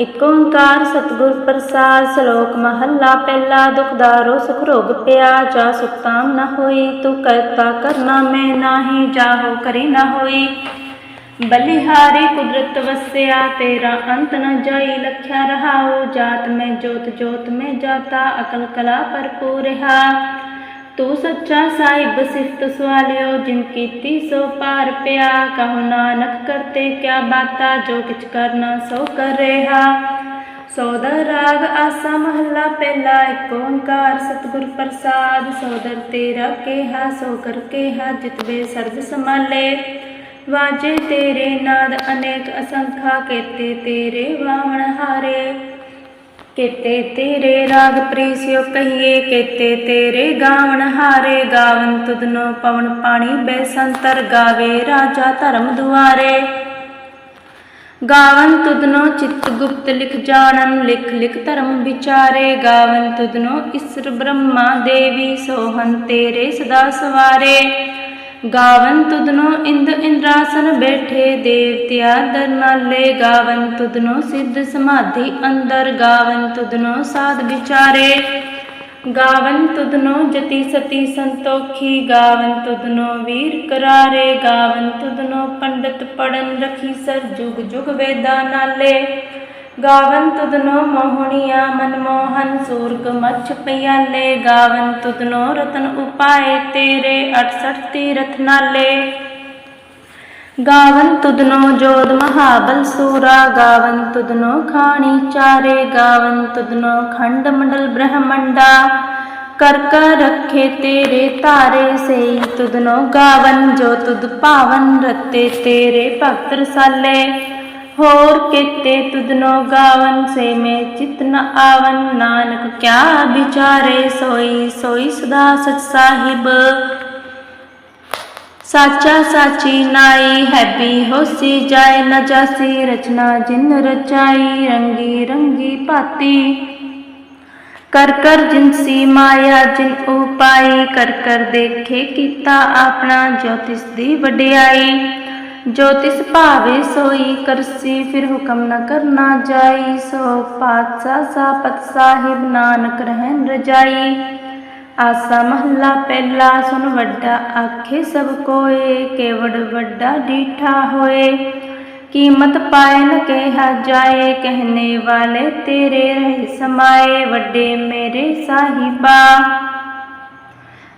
ਇਕ ਓੰਕਾਰ ਸਤਿਗੁਰ ਪ੍ਰਸਾਦ ਸ਼ਲੋਕ ਮਹੱਲਾ, ਪਹਿਲਾ ਦੁਖਦਾਰੋ ਸੁਖ ਰੋਗ ਪਿਆ, ਜਾ ਸੁਖਤਾਮ ਨਾ ਹੋਈ ਤੂੰ ਕਰਤਾ ਕਰਨਾ ਮੈਂ ਨਾਹੀ, ਜਾਹੋ ਕਰੀ ਨਾ ਹੋਈ ਬਲਿਹਾਰੀ ਕੁਦਰਤ ਵਸਿਆ, ਤੇਰਾ ਅੰਤ ਨ ਜਾਈ, ਲਖਿਆ ਰਹਾਉ, ਜਾਤ ਮੈਂ ਜੋਤ ਜੋਤ ਮੈਂ ਜਾਤਾ, ਅਕਲ ਕਲਾ ਭਰਪੂਰ ਰਹਾ ਤੂੰ ਸੱਚਾ ਸਾਹਿਬ ਸਿਫਤ ਸਵਾਲਿਓ, ਜਿਨ ਕੀਤੀ ਸੋ ਪਾਰ ਪਿਆ। ਕਹੋ ਨਾਨਕ ਕਰਤੇ ਕਿਆ ਬਾਤਾ, ਜੋ ਕਿਛ ਕਰਨਾ ਸੋ ਕਰ ਰਿਹਾ ਸੋਦਰ ਰਾਗ ਆਸਾ ਮਹੱਲਾ ਪਹਿਲਾ ਏਕ ਓੰਕਾਰ ਸਤਿਗੁਰ ਪ੍ਰਸਾਦ। ਸੋਦਰ ਤੇਰਾ ਕੇਹਾ, ਸੋ ਕਰ ਕੇਹਾ, ਜਿਤਵੇ ਸਰਬ ਸਮਾਲੇ ਵਾਜੇ ਤੇਰੇ ਨਾਦ ਅਨੇਕ ਅਸੰਖਾ, ਕੇਤੇ ਤੇਰੇ ਵਾਵਣ ਹਾਰੇ। ਕੇਤੇ ਤੇਰੇ ਰਾਗ ਪ੍ਰੀਸਿਓ ਕਹੀਏ, ਕੇਤੇ ਤੇਰੇ ਗਾਵਣ ਹਾਰੇ, ਗਾਵਨ ਤੁਧਨੋ ਪਵਨ ਪਾਣੀ ਬੈਸੰਤਰ ਗਾਵੇ ਰਾਜਾ ਧਰਮ ਦੁਆਰੇ। ਗਾਵਨ ਤੁਧਨੋ ਚਿਤ ਗੁਪਤ ਲਿਖ ਜਾਣਨ, ਲਿਖ ਲਿਖ ਧਰਮ ਵਿਚਾਰੇ। ਗਾਵਨ ਤੁਧਨੋ ਇਸਰ ਬ੍ਰਹਮਾ ਦੇਵੀ ਸੋਹਨ ਤੇਰੇ ਸਦਾ ਸਵਾਰੇ। ਗਾਵਨ ਤੁਧਨੋ ਇੰਦ ਇੰਦਰਾਸਨ ਬੈਠੇ ਦੇਵਤਿਆ ਦਰ ਗਾਵਨ ਤੁਧਨੋ ਸਿੱਧ ਸਮਾਧੀ ਅੰਦਰ। ਗਾਵਨ ਤੁਧਨੋ ਸਾਧ ਵਿਚਾਰੇ। ਗਾਵਨ ਤੁਧਨੋ ਜਤੀ ਸਤੀ ਸੰਤੋਖੀ। ਗਾਵਨ ਤੁਧਨੋ ਵੀਰ ਕਰਾਰੇ। ਗਾਵਨ ਤੁਧਨੋ ਪੰਡਤ ਪੜਨ ਰਖੀ ਸਰ ਜੁਗ ਜੁਗ ਵੇਦਾ ਨਾਲੇ। ਗਾਵਨ ਤੁਧਨੋ ਮੋਹਣੀਆ ਮਨਮੋਹਨ ਸੂਰਗ ਮੱਛ ਪਿਆਲੇ, ਗਾਵਨ ਤੁਧਨੋ ਰਤਨ ਉਪਾਏ ਤੇਰੇ 68 ਤੀਰਥ ਨਾਲੇ। ਗਾਵਨ ਤੁਧਨੋ ਜੋਦ ਮਹਾਬਲ ਸੂਰਾ, ਗਾਵਨ ਤੁਧਨੋ ਖਾਣੀ ਚਾਰੇ, ਗਾਵਨ ਤੁਧਨੋ ਖੰਡ ਮੰਡਲ ਬ੍ਰਹਮੰਡਾ। ਕਰ ਕਰ ਰੱਖੇ ਤੇਰੇ ਤਾਰੇ ਸਈ ਤੁਧਨੋ ਗਾਵਨ, ਜੋ ਤੁਧ ਭਾਵਨ ਰਤੇ ਤੇਰੇ ਭਗਤ ਰਸਾਲੇ। ਹੋਰ ਕੀਤੇ ਤੁਦਨੋ ਗਾਵਨ ਸੇ ਮੇ ਚਿਤ ਨ ਆਵਨ। ਨਾਨਕ ਕਿਆ ਵਿਚਾਰੇ ਸੋਈ ਸੋਈ ਸਦਾ ਸਚ ਸਾਹਿਬ। ਸਾਚਾ ਸਾਚੀ ਨਾਈ ਹੈਬੀ ਹੋਸੀ ਜਾਏ ਨ ਜਾਸੀ। ਰਚਨਾ ਜਿਨ ਰਚਾਈ, ਰੰਗੀ ਰੰਗੀ ਭਾਤੀ। ਕਰ ਕਰ ਜਿਨਸੀ ਮਾਇਆ, ਜਿਨ ਉਪਾਈ। ਕਰ ਕਰ ਦੇਖੇ ਕੀਤਾ ਆਪਣਾ ਜੋਤਿਸ ਦੀ ਵਡਿਆਈ। ਜੋ ਤਿਸ ਭਾਵੇ ਸੋਈ ਕਰਸੀ, ਫਿਰ ਹੁਕਮ ਨ ਕਰਨਾ ਜਾਈ। ਸੋ ਪਾਤਸ਼ਾਹ ਸਾਪਤ ਸਾਹਿਬ ਨਾਨਕ ਰਹਿਣ ਰਜਾਈ। ਆਸਾ ਮਹੱਲਾ ਪਹਿਲਾ ਸੁਨ ਵੱਡਾ ਆਖੇ ਸਭ ਕੋਏ, ਕੇਵੜ ਵੱਡਾ ਡੀਠਾ ਹੋਏ। ਕੀਮਤ ਪਾਏ ਨ ਕਿਹਾ ਜਾਏ, ਕਹਿਨੇ ਵਾਲੇ ਤੇਰੇ ਰਹਿ ਸਮਾਏ, ਵੱਡੇ ਮੇਰੇ ਸਾਹਿਬਾ।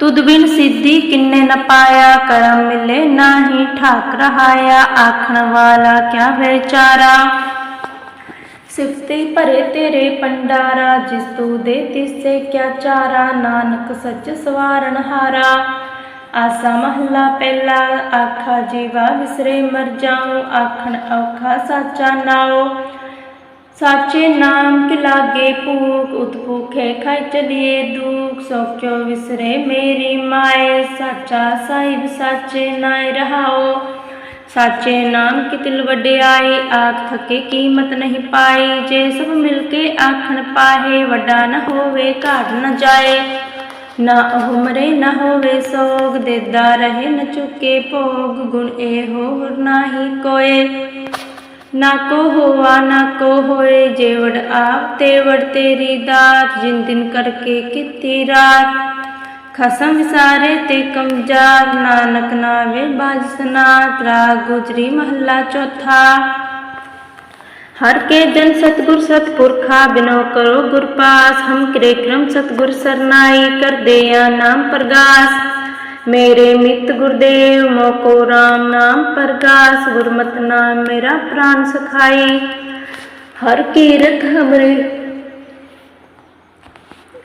ਤੁਧ ਬਿਨ ਸਿੱਧੀ ਕਿੰਨੇ ਨ ਪਾਇਆ, ਕਰਮ ਮਿਲੇ ਨਾਹੀ ਠਾਕ ਰਹਾਇਆ, ਆਖਣ ਵਾਲਾ ਕਿਆ ਵਿਚਾਰਾ ਸਿਫਤੇ ਭਰੇ ਤੇਰੇ ਪੰਡਾਰਾ, ਜਿਸ ਤੂ ਦੇ ਤਿਸੇ ਕਿਆ ਚਾਰਾ? ਨਾਨਕ ਸੱਚ ਸਵਾਰਨ ਹਾਰਾ। ਆਸਾ ਮਹੱਲਾ ਪਹਿਲਾ, ਆਖਾ ਜੀਵਾ ਵਿਸਰੇ ਮਰ ਜਾਉ, ਆਖਣ ਔਖਾ ਸਾਚਾ ਨਾਉ। ਸਾਚੇ ਨਾਮ ਕਿ ਲਾਗੇ ਭੂਖ, ਉਤਪੂਖੇ ਖਾਇ ਚਲੀਏ ਦੁਖ ਸੋਚੋ ਵਿਸਰੇ ਮੇਰੀ ਮਾਏ। ਸਾਚਾ ਸਾਹਿਬ ਸਾਚੇ ਨਾਇ ਰਹਾਓ। ਸਾਚੇ ਨਾਮ ਕੀ ਤਿਲ ਵਡਿਆਈ, ਆਖ ਥਕੇ ਕੀਮਤ ਨਹੀਂ ਪਾਈ। ਜੇ ਸਭ ਮਿਲ ਕੇ ਆਖਣ ਪਾਹੇ, ਵੱਡਾ ਨਾ ਹੋਵੇ, ਘਾਟ ਨਾ ਜਾਏ। ਨਾ ਉਹ ਮਰੇ, ਨਾ ਹੋਵੇ ਸੋਗ, ਦੇਦਾ ਰਹੇ ਨ ਚੁਕੇ ਭੋਗ। ਗੁਣ ਇਹੋ ਹੋਰ ਨਾਹੀ ਕੋਏ। ਨਾ ਕੋ ਹੋਆ ਨਾ ਕੋ ਹੋਏ ਜੇਵੜ ਆਪ ਤੇਵੜ ਤੇਰੀ ਦਾਤ ਜਿਨ ਦਿਨ ਕਰਕੇ ਕੀਤੀ ਰਾਤ ਖਸਮ ਵਿਸਾਰੇ ਤੇ ਕਮਜਾਰ ਨਾਨਕ ਨਾਵੇ ਬਾਜ ਸਨਾਤ ਰਾਗ ਗੁਜਰੀ ਮਹੱਲਾ ਚੌਥਾ ਹਰ ਕੇ ਜਨ ਸਤਗੁਰ ਸਤਪੁਰਖਾ ਬਿਨੋ ਕਰੋ ਗੁਰ ਪਾਸ ਹਮ ਕਰੇ ਕਰਮ ਸਤਗੁਰ ਸਰਨਾਈ ਮੇਰੇ ਮਿੱਤ ਗੁਰਦੇਵ ਮੋਕੋ RAM ਨਾਮ ਪ੍ਰਗਾਸ ਗੁਰਮਤਿ ਨਾਮ ਮੇਰਾ ਪ੍ਰਾਨ ਸਖਾਈ ਹਰ ਕੀਰਤ ਹਮਰੇ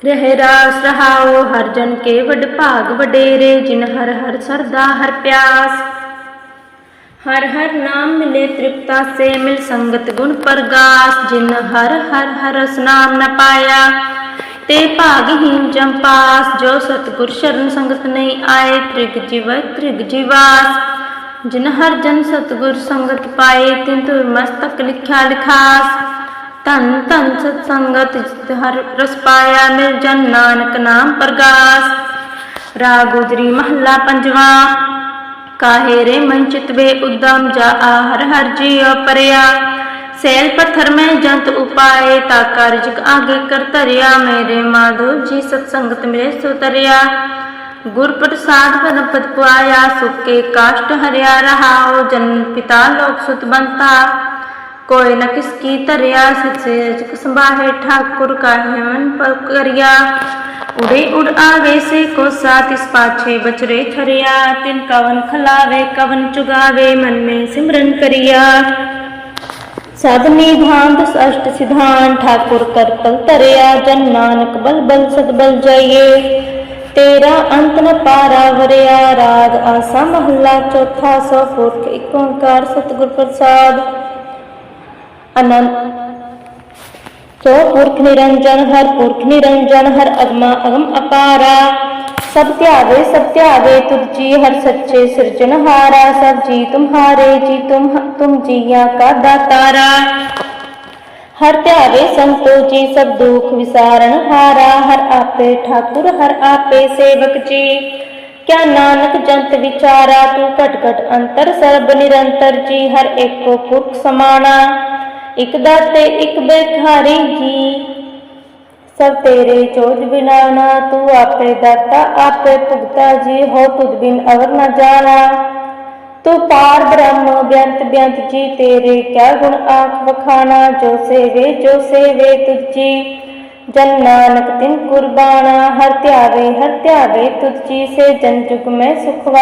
ਰਹਿ ਰਾਸ ਰਹਾਓ, ਹਰ ਜਨ ਕੇ ਵਡ ਭਾਗ ਵਡੇਰੇ, ਜਿਨ ਹਰ ਹਰ ਸਰਦਾ, ਹਰ ਪਿਆਸ। ਹਰ ਹਰ ਨਾਮ ਮਿਲੇ ਤ੍ਰਿਪਤਾ ਸੇ, ਮਿਲ ਸੰਗਤ ਗੁਣ ਪ੍ਰਗਾਸ। ਜਿਨ ਹਰ ਹਰ ਹਰ ਰਸ ਨਾਮ ਨ ਪਾਇਆ ਤੇ ਭਾਗਹੀਨ ਜਮ ਪਾਸ, ਜੋ ਸਤਿਗੁਰ ਸ਼ਰਨ ਸੰਗਤ ਨਹੀਂ ਆਏ, ਤ੍ਰਿਗ ਜੀਵ ਤ੍ਰਿਗ ਜੀਵਾਸ। ਜਿਨ ਹਰ ਜਨ ਸਤਿਗੁਰ ਸੰਗਤ ਪਾਏ, ਤਿਨ ਤੁਰ ਮਸਤਕ ਲਿਖਿਆ ਲਿਖਾਸ। ਧੰਨ ਧੰਨ ਸਤ ਸੰਗਤ ਜਿਤ ਹਰ ਰਸ ਪਾਇਆ, ਮਿਲ ਜਨ ਨਾਨਕ ਨਾਮ ਪ੍ਰਗਾਸ। ਰਾਗ ਮਹੱਲਾ ਪੰਜਵਾ, ਕਾਹੇ ਰੇ ਮਨ ਚਿਤ ਵੇ ਉਦਮ, ਜਾ ਆ ਹਰ ਹਰ ਜੀਉ ਪਰਿਆ। ਸੈਲ ਪੱਥਰ ਮੈਂ ਜੰਤ ਉਪਾਏ ਤਾ ਕਾਰਜਕ ਆਗੇ ਕਰ ਧਰਿਆ ਮੇਰੇ ਮਾਧੋ ਜੀ ਸਤ ਸੰਗਤ ਮਿਲੇ ਸੋ ਤਰਿਆ ਗੁਰ ਪ੍ਰਸਾਦ ਪਦ ਪਦ ਪੁਆਇਆ ਸੁਕੇ ਕਾਸ਼ਟ ਹਰਿਆ ਰਹਾਉ ਜਨ ਪਿਤਾ ਲੋਕ ਸੁਤ ਬੰਤਾ ਕੋਈ ਨ ਕਿਸ ਕੀ ਧਰਿਆ ਸੱਚੇ ਜਗ ਸੰਭਾਹੇ ਠਾਕੁਰ ਕਾਹੇ ਮਨ ਪਰ ਕਰਿਆ ਉੜੇ ਉੜ ਆਵੇ ਸੇ ਕੋ ਸਾਥ ਇਸ ਪਾਛੇ ਬਚਰੇ ਥਰਿਆ ਤਿਨ ਕਵਨ ਖਲਾਵੇ ਕਵਨ ਚੁਗਾਵੇ ਮਨ ਮੇ ਸਿਮਰਨ ਕਰਿਆ ਸਿਧਾਨ ਠਾਕੁਰ ਕਰਤਲ ਧਰਿਆ, ਜਨ ਨਾਨਕ ਬਲ ਬਲ ਜਾਈਏ। ਤੇਰਾ ਅੰਤ ਨ ਪਾਰਾ ਵਰਿਆ, ਰਾਗ ਆਸਾ ਮਹੱਲਾ ਚੌਥਾ ਸੋ ਪੁਰਖ ਏਕ ਓੰਕਾਰ ਸਤਿਗੁਰ ਪ੍ਰਸਾਦ। ਅਨੰਤ ਸੋ ਪੁਰਖ ਨਿਰੰਜਨ, ਹਰ ਪੁਰਖ ਨਿਰੰਜਨ, ਹਰ ਅਗਮਾ ਅਗਮ ਅਪਾਰਾ। ਸਭ ਧਿਆਵੇ ਸਭ ਧਿਆਵੇ, ਤੁਧ ਹਰ ਸੱਚੇ ਸਿਰਜਨਹਾਰਾ ਸਭ ਜੀ ਤੁਮਹਾਰੇ, ਜੀ ਤੁਮ ਤੁਮ ਜੀਆ ਕਾ ਦਾਤਾਰਾ। ਹਰ ਧਿਆਵੇ, ਸੰਤੋ ਜੀ, ਸਭ ਦੁਖ ਵਿਸਾਰਨ ਹਾਰਾ, ਹਰ ਆਪੇ ਠਾਕੁਰ, ਹਰ ਆਪੇ ਸੇਵਕ ਜੀ। ਕਿਆ ਨਾਨਕ ਜੰਤ ਵਿਚਾਰਾ, ਤੂੰ ਘਟ ਘਟ ਅੰਤਰ, ਸਰਬ ਨਿਰੰਤਰ ਜੀ, ਹਰ ਏਕੋ ਪੁਰਖ ਸਮਾਣਾ। ਇਕ ਦਾਤੇ, ਇਕ ਬੇਖਾਰੀ ਜੀ। ਸਭ ਤੇਰੇ ਚੋਜ ਬਿਨਾਨਾ ਤੂੰ ਆਪੇ ਦਾਤਾ, ਆਪੇ ਭੁਗਤਾ ਜੀ, ਹੋ ਤੁਧ ਬਿਨ ਅਵਰ ਨ ਜਾਣਾ। ਤੂੰ ਪਾਰ ਬ੍ਰਹਮ ਬਿਆੰਤ ਬਿਆੰਤ ਜੀ, ਤੇਰੇ ਕਿਆ ਗੁਣ ਆਖ ਵਖਾਣਾ, ਜੋ ਸੇਵੇ ਜੋ ਸੇਵੇ ਤੁਝ ਜੀ। ਜਨ ਨਾਨਕ ਤਿਨ ਕੁਰਬਾਨਾ, ਹਰ ਧਿਆਵੇ ਹਰ ਧਿਆਵੇ ਤੁਝ ਜੀ, ਸੇ ਜਨ ਜੁਗ ਮੈਂ ਸੁਖ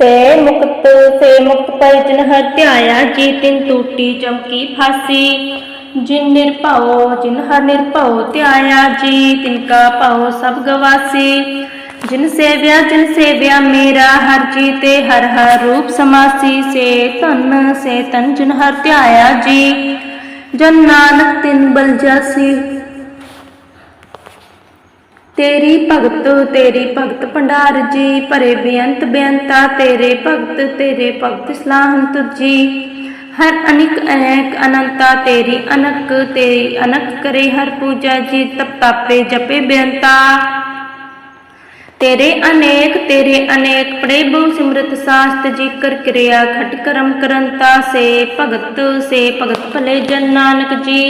ਸੇ ਮੁਕਤ ਸੇ ਮੁਕਤ ਪੈ ਜਿਨ ਹਰ ਧਿਆਇਆ ਜੀ, ਤਿਨ ਟੂਟੀ ਚਮਕੀ ਫਾਸੀ। ਜਿਨ ਨਿਰਭਉ, ਜਿਨ ਹਰ ਨਿਰਭਉ ਧਿਆਇਆ ਜੀ, ਤਿਨ ਕਾ ਭਉ ਸਭ ਗਵਾਸੀ। ਜਿਨ ਸੇਵਿਆ ਜਿਨ ਸੇਵਿਆ ਮੇਰਾ, ਹਰ ਜੀ ਤੇ ਹਰ ਹਰ ਰੂਪ ਸਮਾਸੀ। ਸੇ ਧਨ, ਸੇ ਤਨ ਜਿਨ ਹਰ ਧਿਆਇਆ ਜੀ। ਜਨ ਨਾਨਕ ਤਿਨ ਬਲ ਜਾਸੀ। ਤੇਰੀ ਭਗਤ ਤੇਰੀ ਭਗਤ ਭੰਡਾਰ ਜੀ। ਭਰੇ ਬੇਅੰਤ ਬੇਅੰਤਾ ਤੇਰੇ ਭਗਤ ਤੇਰੇ ਭਗਤ ਸਲਾਹਨ ਤੁਜੀ ਹਰ ਅਨਿਕ ਅਨੇਕ ਅਨੰਤਾ ਤੇਰੀ ਅਨਕ ਤੇਰੀ ਅਨਕ ਕਰੇ ਹਰ ਪੂਜਾ ਜੀ ਤਪ ਤਾਪੇ ਜਪੇ ਬੇਅੰਤਾ। ਤੇਰੇ ਅਨੇਕ ਤੇਰੇ ਅਨੇਕ ਪੜੇ ਬਹੁ ਸਿਮਰਤ ਸਾਸਤ ਜੀ ਕਰ ਕਿਰਿਆ ਖਟ ਕਰਮ ਕਰੰਤਾ। ਸੇ ਭਗਤ ਸੇ ਭਗਤ ਭਲੇ ਜਨ ਨਾਨਕ ਜੀ।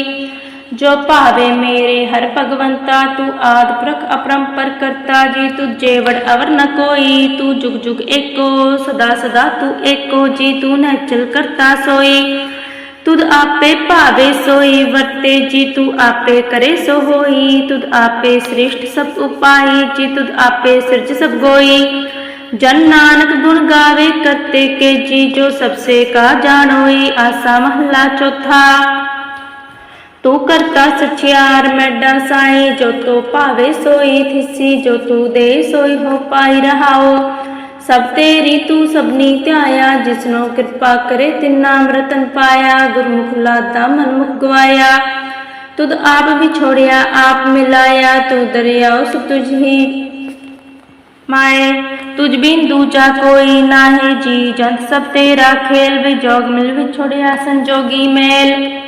ਜੋ ਭਾਵੇ ਮੇਰੇ ਹਰ ਭਗਵੰਤਾ ਤੂੰ ਆਦ ਪ੍ਰਖ ਅਪਰੰਪਰ ਕਰਤਾ ਜੀ ਤੁਝੇ ਵਡ ਅਵਰ ਨ ਕੋਈ ਤੂੰ ਜੁਗ ਜੁਗ ਏਕੋ ਸਦਾ ਸਦਾ ਤੂੰ ਏਕੋ ਜੀ ਤੂੰ ਨਚਲ ਕਰਤਾ ਸੋਈ ਤੁਧ ਆਪੇ ਭਾਵੇ ਸੋਈ ਵਰਤੇ ਜੀ ਤੂੰ ਆਪੇ ਕਰੇ ਸੋ ਹੋਈ ਤੁਧ ਆਪੇ ਸ੍ਰਿਸ਼ਟ ਸਭ ਉਪਾਈ ਜੀ ਤੁਧ ਆਪੇ ਸਿਰਜ ਸਭ ਗੋਈ ਜਨ ਨਾਨਕ ਗੁਣ ਗਾਵੇ ਕਰਤੇ ਕੇ ਜੀ ਜੋ ਸਭ ਸੇ ਕਾ ਜਾਣੋਈ ਆਸਾ ਮਹੱਲਾ ਚੌਥਾ ਤੂੰ ਕਰਤਾ ਸਚਿਆਰ ਮੈਡਾ ਸਾਈ, ਜੋ ਤੋ ਭਾਵੇ ਸੋਈ ਥਿਸੀ, ਜੋ ਤੂੰ ਦੇ ਸੋਈ ਹੋ ਪਾਈ ਰਹਾਓ। ਸਭ ਤੇਰੀ ਤੂੰ ਸਭਨੀ ਧਿਆਇਆ, ਜਿਸਨੋ ਕਿਰਪਾ ਕਰੇ ਤਿਨ ਨਾਮ ਪਾਇਆ, ਗੁਰਮੁਖ ਲਾਦਾ ਮਨਮੁਖ ਗਵਾਇਆ। ਤੁਧ ਆਪ ਵਿਛੋੜਿਆ, ਆਪ ਮਿਲਾਇਆ, ਤੂੰ ਦਰਿਆਉ ਸੁ ਤੁਝ ਹੀ ਮਾਏ। ਤੁਝ ਬਿਨ ਦੂਜਾ ਕੋਈ ਨਾਹੀ, ਜੀ ਜੰਤ ਸਭ ਤੇਰਾ ਖੇਲ, ਵਿਜੋਗ ਮਿਲ ਵਿਛੋੜਿਆ ਸੰਜੋਗੀ ਮੇਲ।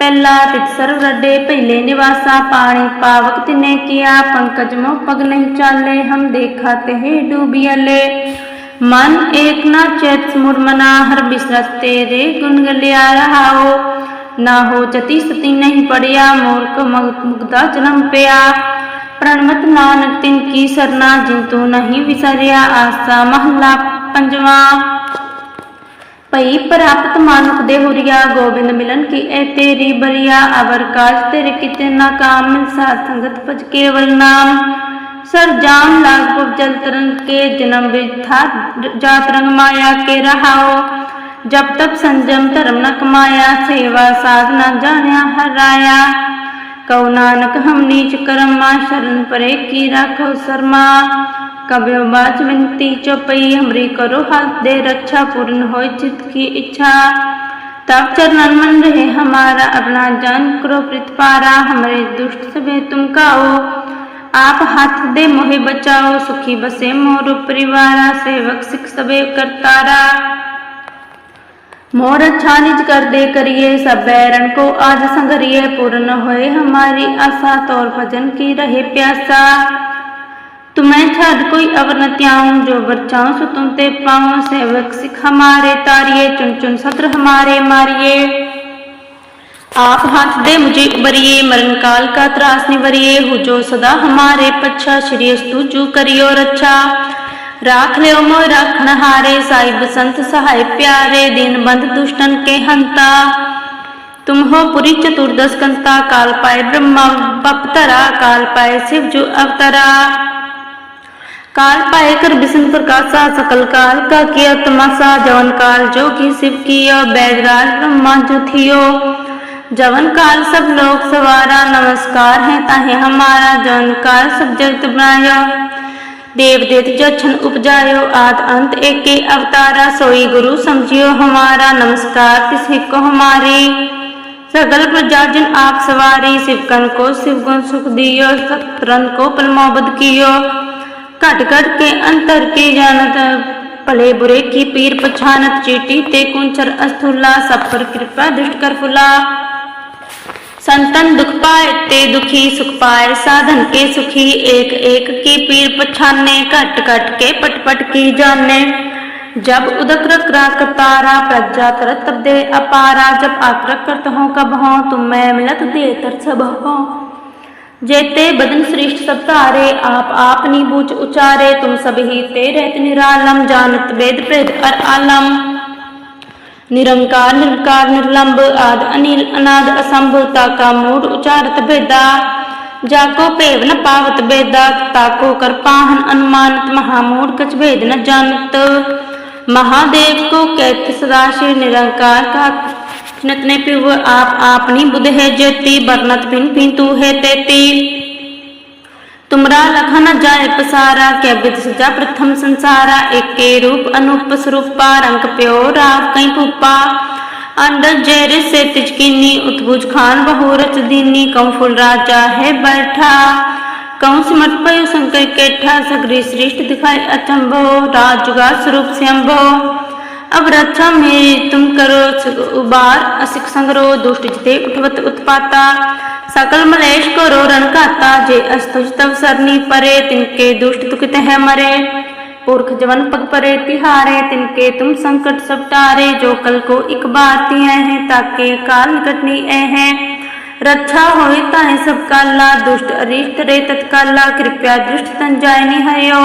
ਪਹਿਲਾ ਤਿਤ ਸਰਵ ਰੱਡੇ ਪਹਿਲੇ ਨਿਵਾਸਾ ਪਾਣੀ, ਪਾਵਕ ਤਿਨੇ ਕੀਆ ਪੰਕਜ ਮੋ ਪਗ ਨਹੀਂ ਚਾਲੇ, ਹਮ ਦੇਖਾ ਤੇ ਡੂਬੀਲੇ ਮਨ ਏਕ ਨਾ ਚੈਤ ਮੁਰਮਨਾ ਹਰ ਬਿਸਰਤ ਤੇਰੇ ਗੁਣ ਗਲਿਆ ਰਹਾਓ। ਨਾ ਹੋ ਜਤੀ ਸਤੀ ਨਹੀਂ ਪੜਿਆ, ਮੂਰਖ ਮਗ- ਮੁਗਦਾ ਜਨਮ ਪਿਆ। ਪ੍ਰਣਮਤ ਨਾਨਕ ਤਿਨ ਕੀ ਸਰਨਾ, ਜਿਨ ਤੂੰ ਨਹੀਂ ਵਿਸਰਿਆ ਆਸਾ ਪ੍ਰਾਪਤ ਮਾਨੁਖ ਦੇ ਹੁਰੀਆ ਗੋਬਿੰਦ ਮਿਲਨ ਕੀ ਐ ਤੇਰੀ ਬਰੀਆ ਅਵਰ ਕਾਜ ਤੇਰੇ ਕਿਤੇ ਨਾ ਕਾਮ ਮਿਲ ਸੰਗਤ ਭਜ ਕੇਵਲ ਨਾਮ। ਸਰ ਜਾਨ ਲਾਗ ਪੁਰ ਜਲ ਤਰੰਗ ਕੇ ਜਨਮ ਵਿਥਾ, ਜਾਤ ਰੰਗ ਮਾਇਆ ਕੇ ਰਹਾਓ। ਜਬ ਤਬ ਸੰਜਮ ਧਰਮ ਨ ਕਮਾਇਆ, ਸੇਵਾ ਸਾਧਨਾ ਜਾਣਿਆ ਹਰਾਇਆ ਕਉ ਨਾਨਕ ਹਮ ਨੀਚ ਕਰਮਾ, ਸ਼ਰਨ ਪਰੇ ਕੀ ਰਾਖੋ ਸਰਮਾ। कव्य विनती चौपई, हमरी करो हाथ दे रक्षा, पूर्ण हो चित की इच्छा। तब चरण मन रहे हमारा, अपना जान करो पृथ्वारा हमरे दुष्ट सभे तुम काओ। आप हाथ दे मोहे बचाओ, सुखी बसे मोर परिवार, सेवक सिख सबे करतारा। मोर अच्छा निज कर दे करिए, सब बैरण को आज संगरिए पूर्ण होए हमारी आशा, तौर भजन की रहे प्यासा। तुम्हें छाद कोई अवर न त्याऊं जो बचाऊं सो तुम ते पाऊं सेवक सिख हमारे तारिये चुन चुन सत्र हमारे मारिए आप हाथ दे मुझे उबरिए मरण काल का त्रास निवरिए हो जो सदा हमारे पच्छा श्री अस्तु जू करियो रक्षा राख लियो मोह राखण हारे साहिब संत सहाय प्यारे दीन बंध दुष्टन के हंता तुम हो पुरी चतुर्दश कंता काल पाए ब्रह्मा बपतरा काल पाए शिव जो अवतरा काल पाए कर विष्णु प्रकाशा सकल काल का किया तमाशा जवन काल, जो की शिव किया बैदराज ब्रह्मा जो थियो जवन काल सब लोग सवारा नमस्कार है, ताहे हमारा जवन काल सब जगत बनाया। देव देत जछन उपजायो, आद अंत एक के अवतारा सोई गुरु समझियो हमारा नमस्कार, तिस को हमारी। सगल प्रजा जिन आप सवारी, शिवकन को शिव गुण सुख दियो सत्रन को पलमोबद कियो। घट घट के अंतर की जानत, भले बुरे की पीर पछानत, चीटी ते कुंचर अस्थूला, सब पर कृपा, दुष्ट कर फुला। संतन दुख पाए, ते दुखी सुख पाए, साधन के सुखी एक एक की पीर पछाने घट घट के पट पट की जाने। जब उदक राक तारा, प्रजा तरत तब दे अपारा, जब आक्रक करत हो कब हो तुम मैं मिलत दे तर सब हो। जेते बदन श्रेष्ठ सब तारे आप आपनी बूझ उचारे तुम सब ही ते रहत निरालम जानत वेद प्रेद अर आलम निरंकार निर्कार निर्लंब आद अनिल अनाद असंभ ताका मूड उचारत भेदा जाको पेव न पावत बेदा ताको कर पाहन अनुमानत महामूड कछ भेद न जानत महादेव को कहत सदाशिव निरंकार का चिनत ने पिव आप आपनी बुध है ज्योति बरनत भिन भिन तू है तेती। तुमरा लखन जाय पसारा, क्या विद सजा प्रथम संसारा। एके रूप अनूप स्वरूपा, रंग प्यो राव कई पुपा अंडर जैर से तिजकिनी उत्भुज खान बहु रच दीनी। कम फुल राजा है बैठा कौन सिमट पयो शंकर केठा। सगरी श्रेष्ठ दिखाई अचंभो राजुगा स्वरूप शंभो अब रक्षा मेरी तुम करो सुख उबार असिक संग्रो दुष्ट जिते उठवत उत्पाता सकल मलेश करो रण घाता जे अस्तुज तब सरनी परे तिनके दुष्ट तुकित है मरे पुरख जवन पग परे तिहारे तिनके तुम संकट सब टारे जो कल को एक बार तिया है ताके काल निकटनी ए है रक्षा होए ताहे सब काला दुष्ट अरिष्ट रे तत्काला कृपया दृष्ट तन जाय निहयो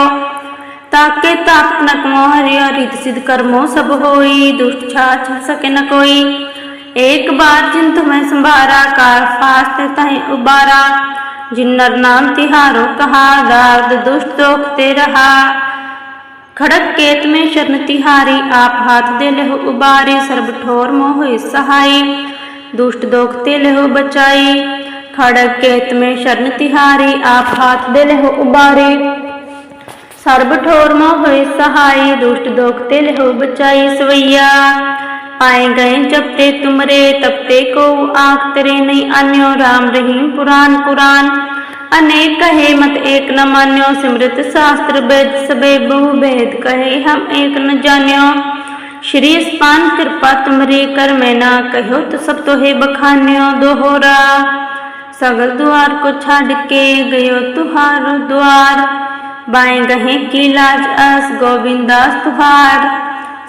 ताके ताप न कमो हरियो रीत सिद्ध कर्मो सब होई दुष्ट छाछ सके न कोई एक बार जिन तुम्हें संभारा कार फास्त तहे उबारा जिन्नर नाम तिहारो कहा दार्द दुष्ट दोखते रहा खड़क केत में शरण तिहारी आप हाथ दे लेहो उबारी सर्ब ठोर मोह सहाई दुष्ट दोखते लेहो बचाई खड़क केत में शरण तिहारी आप हाथ दे लेहो उबारी ਸਰਬ ਠੋਰ ਮੋ ਹੋਏ ਸਹਾਈ ਦੁਸ਼ਟ ਦੋਖ ਤੇ ਲਹੋ ਬਚਾਈ ਸਵਈਆ ਆਏ ਗਏ ਜਬ ਤੇ ਤੁਮਰੇ ਤਬ ਤੇ ਕੋ ਆਖ ਤਰੇ ਨਹੀਂ ਆਨਿਓ ਰਾਮ ਰਹੀਮ ਪੁਰਾਨ ਕੁਰਾਨ अनेक कहे मत एक न मान्यो सिमृत शास्त्र वेद सबे बहु भेद कहे हम एक न जान्यो श्री स्पान कृपा तुमरी कर मैं ना कहो तो सब तो है बखान्यो दोहरा सगल द्वार को छाड़ के गयो तुहार द्वार बाएं गहे की लाज अस गोविंदास तुहार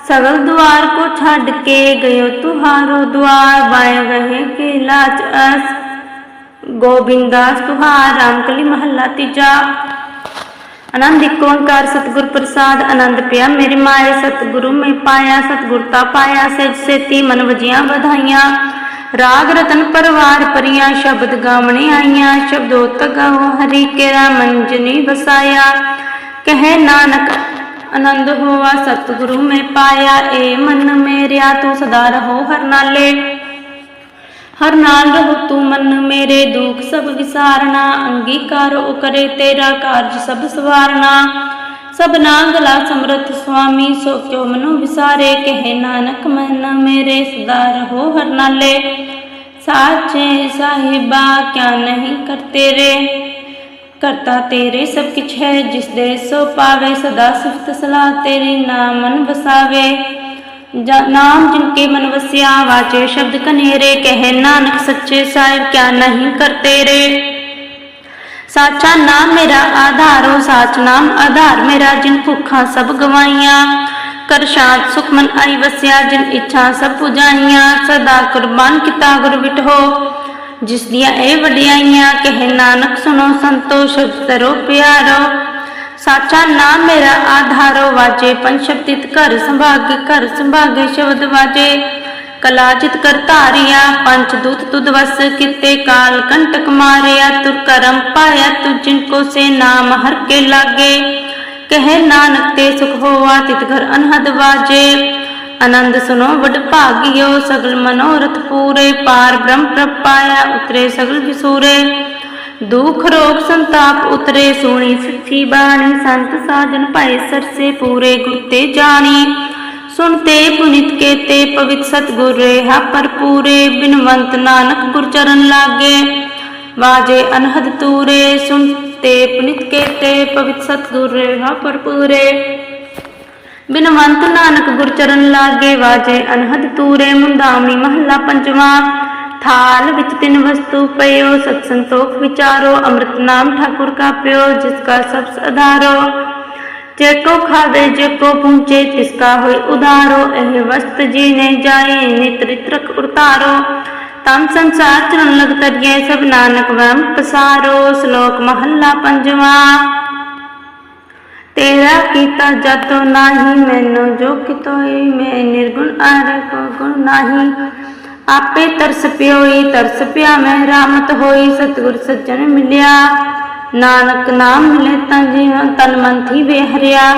ਸਗਲ ਦੁਆਰ ਕੋ ਛੱਡ ਕੇ ਗਇਓ ਤੁਹਾਰੋ ਦੁਆਰ ਬਾਇ ਗਏ ਕੇ ਲਾਚ ਅਸ ਗੋਬਿੰਦਾਸ ਤੁਹਾਰ ਰਾਮਕਲੀ ਮਹੱਲਾ ਤੀਜਾ ਆਨੰਦ ਇੱਕ ਓੰਕਾਰ ਸਤਿਗੁਰ ਪ੍ਰਸਾਦ ਆਨੰਦ ਪਿਆ ਮੇਰੀ ਮਾਏ ਸਤਿਗੁਰੂ ਮੈਂ ਪਾਇਆ ਸਤਿਗੁਰ ਤਾ ਪਾਇਆ ਸਹਿਜ ਸੇਤੀ ਮਨ ਵਜੀਆਂ ਵਧਾਈਆਂ ਰਾਗ ਰਤਨ ਪਰਵਾਰ ਪਰੀਆਂ ਸ਼ਬਦ ਗਾਵਣੇ ਆਈਆਂ ਸ਼ਬਦੋ ਗਾਓ ਹਰੀ ਕੇਰਾ ਮੰਜਨੀ ਵਸਾਇਆ। ਕਹੇ ਨਾਨਕ, ਆਨੰਦ ਹੋਆ ਸਤਿਗੁਰੂ ਮੈਂ ਪਾਇਆ, ਏ ਮਨ ਮੇਰਿਆ ਤੂੰ ਸਦਾ ਰਹੋ ਹਰ ਨਾਲੇ। ਹਰ ਨਾਲ ਰਹੋ ਤੂੰ ਮਨ ਮੇਰੇ, ਦੁੱਖ ਸਭ ਵਿਸਾਰਨਾ, ਅੰਗੀਕਾਰ ਉਹ ਕਰੇ ਤੇਰਾ ਕਾਰਜ ਸਭ ਸਵਾਰਨਾ। ਸਭਨਾ ਗਲਾ ਸਮਰਥ ਸੁਆਮੀ, ਸੋ ਕਿਉ ਮਨੁ ਵਿਸਾਰੇ? ਕਹੇ ਨਾਨਕ, ਮਨ ਮੇਰੇ ਸਦਾ ਰਹੋ ਹਰ ਨਾਲੇ। ਸਾਚੇ ਸਾਹਿਬਾ, ਕਿਆ ਨਹੀਂ ਕਰ ਤੇਰੇ? ਕਰਤਾ ਤੇਰੇ ਸਭ ਕਿਛ ਹੈ, ਜਿਸ ਦੇ ਸੋ ਪਾਵੇ, ਸਦਾ ਸਿਫਤ ਸਲਾਹ ਤੇਰੀ ਨਾਮ ਮਨ ਵਸਾਵੇ। ਨਾਮ ਜਿਨ ਕੇ ਮਨ ਵਸਿਆ, ਵਾਚੇ ਸ਼ਬਦ ਕਨੇਰੇ। ਕਹੇ ਨਾਨਕ, ਸੱਚੇ ਸਾਹਿਬ, ਕਿਆ ਨਹੀਂ ਕਰ ਤੇਰੇ? ਸਾਚਾ ਨਾਮ ਮੇਰਾ ਆਧਾਰੋ ਸਾਚ ਨਾਮ ਆਧਾਰ ਮੇਰਾ, ਜਿਨ ਭੁੱਖਾਂ ਸਭ ਗਵਾਈਆਂ ਕਰ ਸ਼ਾਂਤ ਆਈ ਵਸਿਆ, ਜਿਨ ਇੱਛਾ ਸਭ ਪੁਜਾਈਆਂ ਸਦਾ ਕੁਰਬਾਨ ਕੀਤਾ ਗੁਰ ਵਿਟਹੋ ਜਿਸ ਦੀਆਂ ਇਹ ਵਡਿਆਈਆਂ, ਕਹੇ ਨਾਨਕ ਸੁਣੋ ਸੰਤੋ ਸ਼ਬਦ ਤਰੋ ਪਿਆਰੋ। ਸਾਚਾ ਨਾਮ ਮੇਰਾ ਆਧਾਰੋ, ਵਾਜੇ ਪੰਜ ਸ਼ਬਦਿਤ ਘਰ ਸੰਭਾਗੇ ਘਰ ਸੰਭਾਗੇ ਸ਼ਬਦ ਵਾਜੇ। ਕਲਾਜਿਤ ਕਰ ਧਾਰਿਆ ਪੰਜ ਦੂਤ ਤੁਧ ਵਸ ਕਿਤੇ ਕਾਲ ਕੰਟਕ ਮਾਰਿਆ, ਤੁਰ ਕਰਮ ਪਾਇਆ ਤੁ ਜਿਨ ਕੋ ਸੇ ਨਾਮ ਹਰ ਕੇ ਲਾਗੇ। ਕਹੇ ਨਾਨਕ ਤੇ ਸੁਖ ਹੋਆ, ਤਿਤ ਘਰ ਅਨਹਦ ਵਾਜੇ। ਆਨੰਦ ਸੁਨੋ ਵਡ ਭਾਗਿਓ, ਸਗਲ ਮਨੋਰਥ ਪੂਰੇ। ਪਾਰ ਬ੍ਰਹਮ ਪ੍ਰਪਾਇਆ, ਉਤਰੇ ਸਗਲ ਵਿਸੂਰੇ ਦੁਖ ਰੋਗ ਸੰਤਾਪ ਉਤਰੇ, ਸੋਣੀ ਸਿੱਖੀ ਬਾਣੀ, ਸੰਤ ਸਾਜਨ ਪਾਏ ਸਰਸੇ ਪੂਰੇ, ਗੁਰ ਤੇ ਜਾਣੀ। ਸੁਣਤੇ ਪੁਨਿਤ ਕੇ ਤੇ ਪਵਿਤ ਸਤਿਗੁਰ ਰਹਾ ਪਰਪੂਰੇ ਬਿਨਵੰਤ ਨਾਨਕ ਗੁਰ ਚਰਨ ਲਾਗੇ। ਵਾਜੇ ਅਨਹਦ ਤੂਰੇ ਸੁਣਤੇ ਪੁਨਿਤ ਕੇਤੇ ਪਵਿੱਤ ਸਤਿਗੁਰ ਰਹਾ ਪਰਪੂਰੇ ਬਿਨਵੰਤ ਨਾਨਕ ਗੁਰ ਚਰਨ ਲਾਗੇ, ਵਾਜੇ ਅਨਹਦ ਤੂਰੇ ਮੁੰਦਾਵਣੀ ਮਹੱਲਾ ਪੰਜਵਾਂ। ਥਾਲ ਵਿੱਚ ਤਿੰਨ ਵਸਤੂ ਪਇਓ ਸਤ ਸੰਤੋਖ ਵਿਚਾਰੋ, ਅੰਮ੍ਰਿਤ ਨਾਮ ਠਾਕੁਰ ਕਾ ਪਿਓ ਜਿਸ ਕਾ ਸਭ ਆਧਾਰੋ ਜੇ ਕੋ ਖਾਵੇ, ਜੇ ਕੋ ਪਹੁੰਚੇ ਤਿਸ ਕਾ ਹੋਇ ਉਧਾਰੋ, ਇਹ ਵਸਤ ਜੀ ਨੇ ਜਾਏ ਨਿਤਰਿਤ ਸੰਸਾਰ ਚਰਨ ਲਗ ਤਰੀਏ, ਸਭ ਨਾਨਕ ਵਮ ਪਸਾਰੋ, ਸ਼ਲੋਕ ਮਹੱਲਾ ਪੰਜਵਾਂ। ਤੇਰਾ ਕੀਤਾ ਜਤੋ ਨਾਹੀ, ਮੈਨੂੰ ਜੋ ਕਿਤੋਈ ਮੈਂ ਨਿਰਗੁਣ ਅਰ ਕੋ ਗੁਣ ਨਾਹੀ। ਆਪੇ ਤਰਸ ਪਿਓਈ, ਤਰਸ ਪਿਆ ਮੈਂ, ਰਾਮਤ ਹੋਈ, ਸਤਿਗੁਰ ਸੱਜਣ ਮਿਲਿਆ। नानक नाम मिले तीव तन मन थी बेहरिया।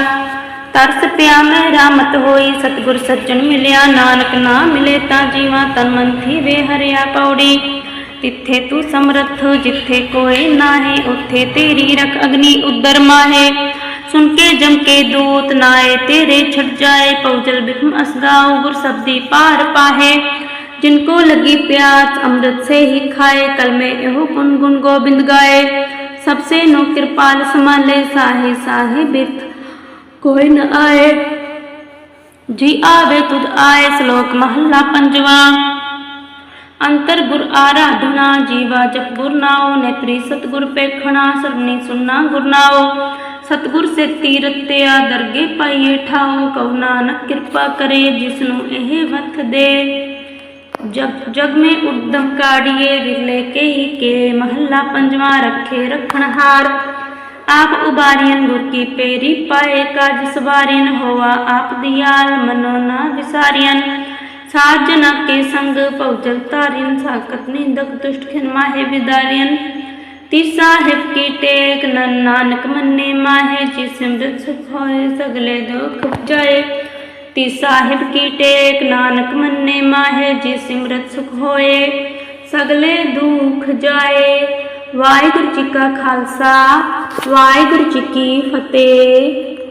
तरस पिया में रामत होई, सतगुर सज्जन मिलिया। नानक नाम मिले तन तन मन थी बेहरिया पौड़ी। तिथे तू समर्थ, जिथे कोई नाहे, उथे तेरी रख अग्नि उदर माहे। सुन के जम के दूत नाए, तेरे छट जाए, पौजल बिखम असगाओ गुर सब्दी पार पाहे। जिनको लगी प्यास, अमृत से ही खाए, कल में एहो गुन गुन गोबिंद गाए। ਸਭ ਸੇ ਨੋ ਕਿਰਪਾਲ ਸਮਾਲੇ ਸਾਹੇ ਸਾਹੇ ਬਿਰਥ। ਕੋਈ ਨ ਆਏ, ਜੀ ਆਵੇ ਤੁਧ ਆਏ ਸ਼ਲੋਕ ਮਹੱਲਾ ਪੰਜਵਾ। ਅੰਤਰ ਗੁਰ ਆਰਾਧਨਾ ਜੀਵਾ ਜਪ ਗੁਰ ਨਾਉ, ਨੇਤਰੀ ਸਤਗੁਰ ਪੇਖਣਾ ਸਰਨੀ ਸੁਨਣਾ ਗੁਰ ਨਾਉ। ਸਤਗੁਰ ਸੇ ਤੀਰਤ ਤੇ ਆ ਦਰਗੇ ਪਾਈਏ ਠਾਉ, ਕਉ ਨਾਨਕ ਕਿਰਪਾ ਕਰੇ ਜਿਸ ਨੂੰ ਇਹ ਵਥ ਦੇ। ਜਗ ਜਗ ਮੇ ਉਦਮ ਕਾੜੀਏ ਵਿਰਲੇ ਕੇ ਕੇ, ਮਹੱਲਾ ਪੰਜਵਾ ਰੱਖੇ ਰਖਣ ਹਾਰ। ਆਪ ਉਬਾਰੀਨ ਗੁਰ ਕੀ ਪੇਰੀ ਪਾਏ, ਕਾਜ ਸਵਾਰੀਨ ਹੋਆ ਆਪ ਦਿਆਲ ਮਨੋ ਨਾ ਵਿਸਾਰੀਨ ਸਾਜਨਾ ਕੇ ਸੰਗ ਪਉਜਲ ਤਾਰਿਨ ਸਾਕਤ ਨਿੰਦਕ ਦੁਸ਼ਟ ਖਿਨ ਮਾਹੇ ਵਿਦਾਰੀਨ ਤੀ ਸਾਹਿਬ ਕੀ ਟੇਕ ਨਨ ਨਾਨਕ ਮੰਨੇ ਮਾਹੇ, ਜੀ ਸਿਮਰਤ ਸੁਖ ਹੋਏ, ਸਗਲੇ ਦੁਖ ਜਾਏ ਤੀ ਸਾਹਿਬ ਕੀ ਟੇਕ, ਨਾਨਕ ਮੰਨੇ ਮਾਹੇ, ਜੀ ਸਿਮਰਤ ਸੁਖ ਹੋਏ, ਸਗਲੇ ਦੁਖ ਜਾਏ। ਵਾਹਿਗੁਰੂ ਜੀ ਕਾ ਖਾਲਸਾ, ਵਾਹਿਗੁਰੂ ਜੀ ਕੀ ਫਤਿਹ।